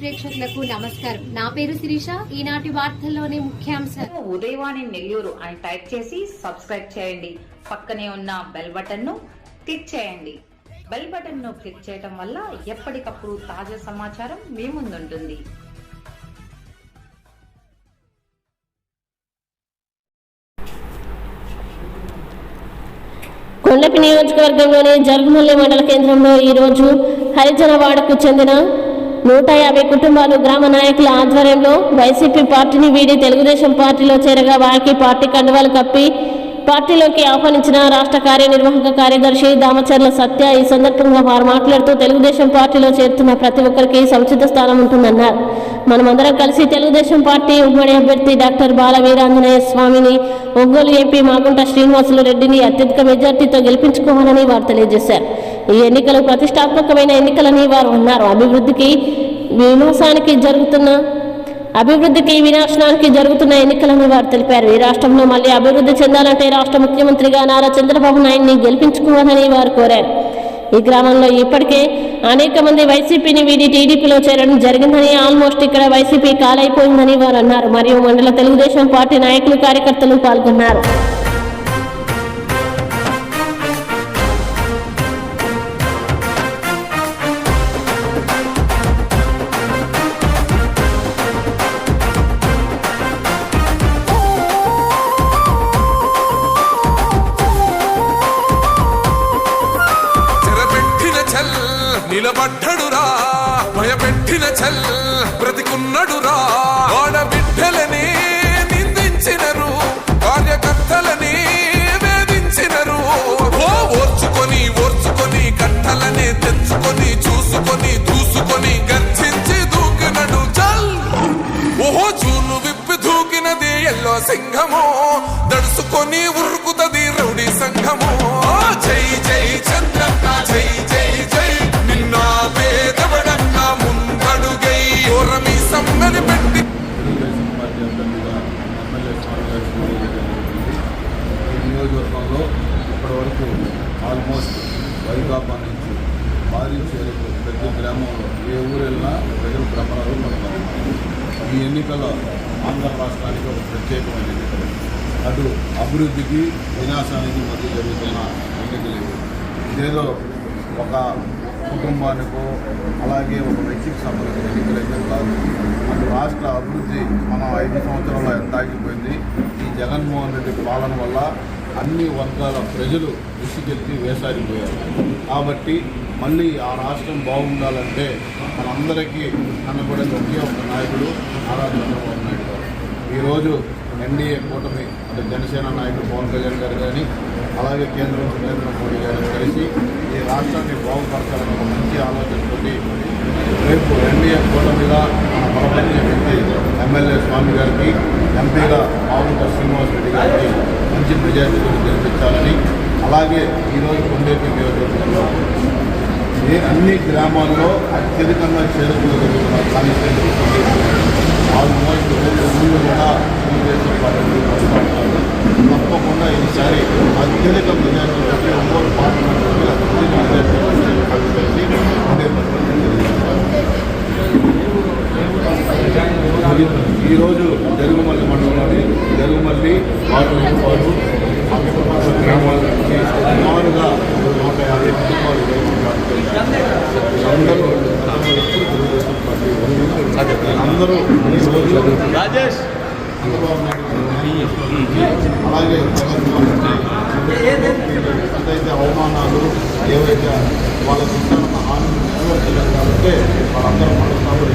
ప్రేక్షకులకు నమస్కారం. నా పేరు శిరీష. ఈనాటి వార్తల్లోని ముఖ్యాంశాలు ఉదయవాణి నెల్లూరు అని టైప్ చేసి సబ్స్క్రైబ్ చేయండి. పక్కనే ఉన్న బెల్ బటన్ను క్లిక్ చేయండి. బెల్ బటన్ను క్లిక్ చేయడం వల్ల ఎప్పటికప్పుడు తాజా సమాచారం మీ ముందుంటుంది. కొండపి నియోజకవర్గంలోని జరుగుమల్లి మండల కేంద్రంలో ఈరోజు హరిజనవాడకు చెందిన నూట యాభై కుటుంబాలు గ్రామ నాయకుల ఆధ్వర్యంలో వైసీపీ పార్టీని వీడి తెలుగుదేశం పార్టీలో చేరగా వారికి పార్టీ కండువాలు కప్పి పార్టీలోకి ఆహ్వానించిన రాష్ట్ర కార్యనిర్వాహక కార్యదర్శి దామచర్ల సత్య ఈ సందర్భంగా వారు మాట్లాడుతూ తెలుగుదేశం పార్టీలో చేరుతున్న ప్రతి ఒక్కరికి సముచిత స్థానం ఉంటుందన్నారు. మనమందరం కలిసి తెలుగుదేశం పార్టీ ఉమ్మడి అభ్యర్థి డాక్టర్ బాల వీరాంజనేయ స్వామిని ఒంగోలు ఎంపీ మాగుంట శ్రీనివాసులు రెడ్డిని అత్యధిక మెజార్టీతో గెలిపించుకోవాలని వారు తెలియజేశారు. ఈ ఎన్నికలు ప్రతిష్టాత్మకమైన ఎన్నికలని వారు అన్నారు అభివృద్ధికి వినాశానికి జరుగుతున్న అభివృద్ధికి వినాశనానికి జరుగుతున్న ఎన్నికలని వారు తెలిపారు. ఈ రాష్ట్రంలో మళ్ళీ అభివృద్ధి చెందాలంటే రాష్ట్ర ముఖ్యమంత్రిగా నారా చంద్రబాబు నాయుడిని గెలిపించుకోవాలని వారు కోరారు. ఈ గ్రామంలో ఇప్పటికే అనేక మంది వైసీపీని వీడి టీడీపీలో చేరడం జరిగిందని ఆల్మోస్ట్ ఇక్కడ వైసీపీ కాలైపోయిందని వారు అన్నారు. మరియు మండల తెలుగుదేశం పార్టీ నాయకులు కార్యకర్తలు పాల్గొన్నారు. నిలబడ్డడురా భయపెట్టిన చల్ బ్రతికున్నడురా ఆడబిడ్డలే భారీ చేరుకు ప్రతి గ్రామంలో ఏ ఊరు వెళ్ళినా ప్రజలు భ్రమణాలు పడతారు ఈ ఎన్నికల ఆంధ్ర రాష్ట్రానికి ఒక ప్రత్యేకమైన ఎన్నికలు అటు అభివృద్ధికి వినాశానికి మధ్య జరుగుతున్న ఎన్నికలు ఇదేదో ఒక కుటుంబానికో అలాగే ఒక వ్యక్తికి సంబంధించిన ఎన్నికలైతే కాదు. అటు రాష్ట్ర అభివృద్ధి మనం ఐదు సంవత్సరాల్లో ఎంత ఆగిపోయింది? ఈ జగన్మోహన్ రెడ్డి పాలన వల్ల అన్ని వర్గాల ప్రజలు విసిగెత్తి వేసారిపోయారు. కాబట్టి మళ్ళీ ఆ రాష్ట్రం బాగుండాలంటే మనందరికీ కనబడే ఒకే ఒక నాయకుడు నారా చంద్రబాబు నాయుడు గారు. ఈరోజు ఎన్డీఏ కూటమి అంటే జనసేన నాయకుడు పవన్ కళ్యాణ్ గారు కానీ అలాగే కేంద్రం నరేంద్ర మోడీ గారు కలిసి ఈ రాష్ట్రాన్ని బాగుపరచాలని ఒక మంచి ఆలోచనతోటి రేపు ఎన్డీఏ కూటమిగా మన బలపరిచే వ్యక్తి ఎమ్మెల్యే స్వామి గారికి ఎంపీగా బాబు మంచి మెజార్టీతో జరిపించాలని అలాగే ఈరోజు కొండేపి నియోజకవర్గంలో ఏ అన్ని గ్రామాల్లో అత్యధికంగా చేరుకోగలుగుతున్న జరుగుతున్న ఆల్మోస్ట్ రెండు ఊళ్ళు కూడా తెలుగుదేశం పార్టీ వస్తూ తప్పకుండా ఈసారి అత్యధిక మెజార్టీ ఒంగోలు పార్లమెంట్ అత్యధిక కలిసి ఈరోజు జరుగు జరుగుమల్లి వారు వారు గ్రామాల నుంచి సుమారుగా నూట యాభై కుటుంబాలు అందరూ తెలుగుదేశం పార్టీ అందరూ రాజేష్. చంద్రబాబు నాయుడు అలాగే జగన్మోహన్ ఏదైతే అవమానాలు ఏవైతే వాళ్ళకి ఇస్తున్న నెరవేర్చలేదు కాబట్టి వాళ్ళందరూ మనస్తాపడి